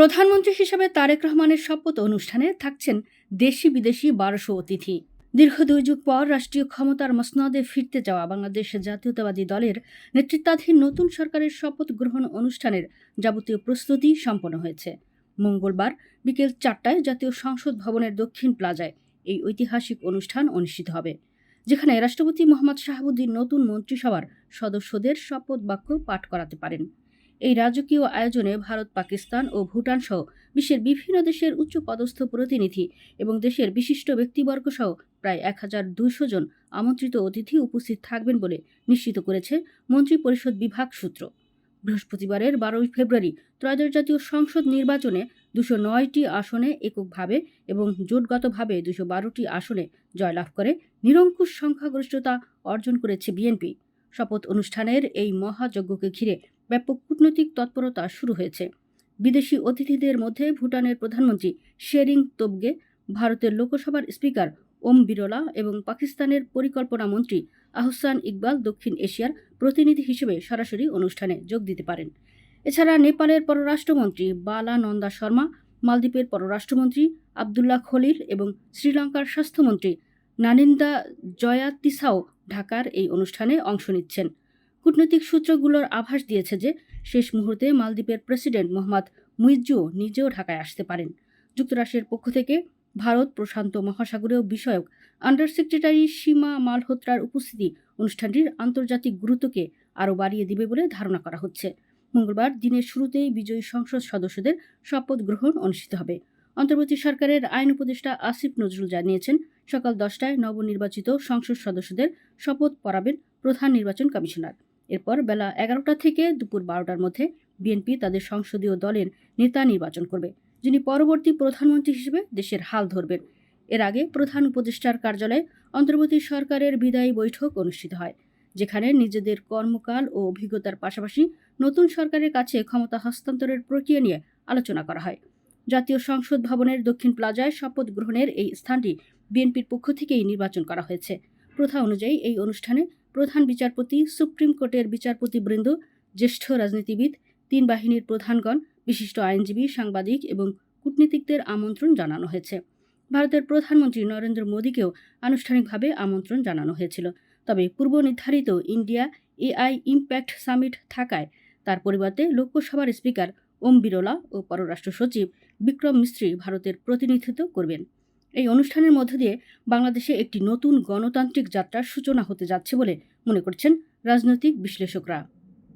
প্রধানমন্ত্রী হিসেবে তারেক রহমানের শপথ অনুষ্ঠানে থাকছেন দেশি বিদেশি বারোশো অতিথি। দীর্ঘ দুই যুগ পর রাষ্ট্রীয় ক্ষমতার মসনদে ফিরতে যাওয়া বাংলাদেশ জাতীয়তাবাদী দলের নেতৃত্বাধীন নতুন সরকারের শপথ গ্রহণ অনুষ্ঠানের যাবতীয় প্রস্তুতি সম্পন্ন হয়েছে। মঙ্গলবার বিকেল চারটায় জাতীয় সংসদ ভবনের দক্ষিণ প্লাজায় এই ঐতিহাসিক অনুষ্ঠান অনুষ্ঠিত হবে, যেখানে রাষ্ট্রপতি মোহাম্মদ শাহাবুদ্দিন নতুন মন্ত্রিসভার সদস্যদের শপথ বাক্য পাঠ করাতে পারেন। এই রাজকীয় আয়োজনে ভারত, পাকিস্তান ও ভুটান সহ বিশ্বের বিভিন্ন দেশের উচ্চ পদস্থ প্রতিনিধি এবং দেশের বিশিষ্ট ব্যক্তিবর্গ সহ প্রায় এক হাজার দুইশো জন আমন্ত্রিত অতিথি উপস্থিত থাকবেন বলে নিশ্চিত করেছে মন্ত্রিপরিষদ বিভাগ সূত্র। বৃহস্পতিবারের বারোই ফেব্রুয়ারি ত্রয়োদশ জাতীয় সংসদ নির্বাচনে দুশো নয়টি আসনে এককভাবে এবং জোটগতভাবে দুশো বারোটি আসনে জয়লাভ করে নিরঙ্কুশ সংখ্যাগরিষ্ঠতা অর্জন করেছে বিএনপি। শপথ অনুষ্ঠানের এই মহাযজ্ঞকে ঘিরে ব্যাপক কূটনৈতিক তৎপরতা শুরু হয়েছে। বিদেশি অতিথিদের মধ্যে ভুটানের প্রধানমন্ত্রী শেরিং তোবগে, ভারতের লোকসভার স্পিকার ওম বিরলা এবং পাকিস্তানের পরিকল্পনা মন্ত্রী আহসান ইকবাল দক্ষিণ এশিয়ার প্রতিনিধি হিসেবে সরাসরি অনুষ্ঠানে যোগ দিতে পারেন। এছাড়া নেপালের পররাষ্ট্রমন্ত্রী বালা নন্দা শর্মা, মালদ্বীপের পররাষ্ট্রমন্ত্রী আবদুল্লাহ খলিল এবং শ্রীলঙ্কার স্বাস্থ্যমন্ত্রী নানিন্দা জয়াতিসাও ঢাকার এই অনুষ্ঠানে অংশ নিচ্ছেন। কূটনৈতিক সূত্রগুলোর আভাস দিয়েছে যে শেষ মুহূর্তে মালদ্বীপের প্রেসিডেন্ট মোহাম্মদ মুইজ্জু নিজেও ঢাকায় আসতে পারেন। যুক্তরাষ্ট্রের পক্ষ থেকে ভারত প্রশান্ত মহাসাগরীয় বিষয়ক আন্ডার সেক্রেটারি সীমা মালহোত্রার উপস্থিতি অনুষ্ঠানটির আন্তর্জাতিক গুরুত্বকে আরও বাড়িয়ে দিবে বলে ধারণা করা হচ্ছে। মঙ্গলবার দিনের শুরুতেই বিজয়ী সংসদ সদস্যদের শপথ গ্রহণ অনুষ্ঠিত হবে। অন্তর্বর্তী সরকারের আইন উপদেষ্টা আসিফ নজরুল জানিয়েছেন, সকাল দশটায় নবনির্বাচিত সংসদ সদস্যদের শপথ পড়াবেন প্রধান নির্বাচন কমিশনার। এরপর বেলা এগারোটা থেকে দুপুর বারোটার মধ্যে বিএনপি তাদের সংসদীয় দলের নেতা নির্বাচন করবে, যিনি পরবর্তী প্রধানমন্ত্রী হিসেবে দেশের হাল ধরবেন। এর আগে প্রধান উপদেষ্টার কার্যালয়ে অন্তর্বর্তী সরকারের বিদায়ী বৈঠক অনুষ্ঠিত হয়, যেখানে নিজেদের কর্মকাল ও অভিজ্ঞতার পাশাপাশি নতুন সরকারের কাছে ক্ষমতা হস্তান্তরের প্রক্রিয়া নিয়ে আলোচনা করা হয়। জাতীয় সংসদ ভবনের দক্ষিণ প্লাজায় শপথ গ্রহণের এই স্থানটি বিএনপির পক্ষ থেকেই নির্বাচন করা হয়েছে। প্রথা অনুযায়ী এই অনুষ্ঠানে প্রধান বিচারপতি, সুপ্রিম কোর্টের বিচারপতিবৃন্দ, জ্যেষ্ঠ রাজনীতিবিদ, তিন বাহিনীর প্রধানগণ, বিশিষ্ট আইনজীবী, সাংবাদিক এবং কূটনীতিকদের আমন্ত্রণ জানানো হয়েছে। ভারতের প্রধানমন্ত্রী নরেন্দ্র মোদীকেও আনুষ্ঠানিকভাবে আমন্ত্রণ জানানো হয়েছিল। তবে পূর্ব নির্ধারিত ইন্ডিয়া এআই ইম্প্যাক্ট সামিট থাকায় তার পরিবর্তে লোকসভার স্পিকার ওম বিরলা ও পররাষ্ট্র সচিব বিক্রম মিস্ত্রি ভারতের প্রতিনিধিত্ব করবেন। এই অনুষ্ঠানের মধ্য দিয়ে বাংলাদেশে একটি নতুন গণতান্ত্রিক যাত্রার সূচনা হতে যাচ্ছে বলে মনে করছেন রাজনৈতিক বিশ্লেষকরা।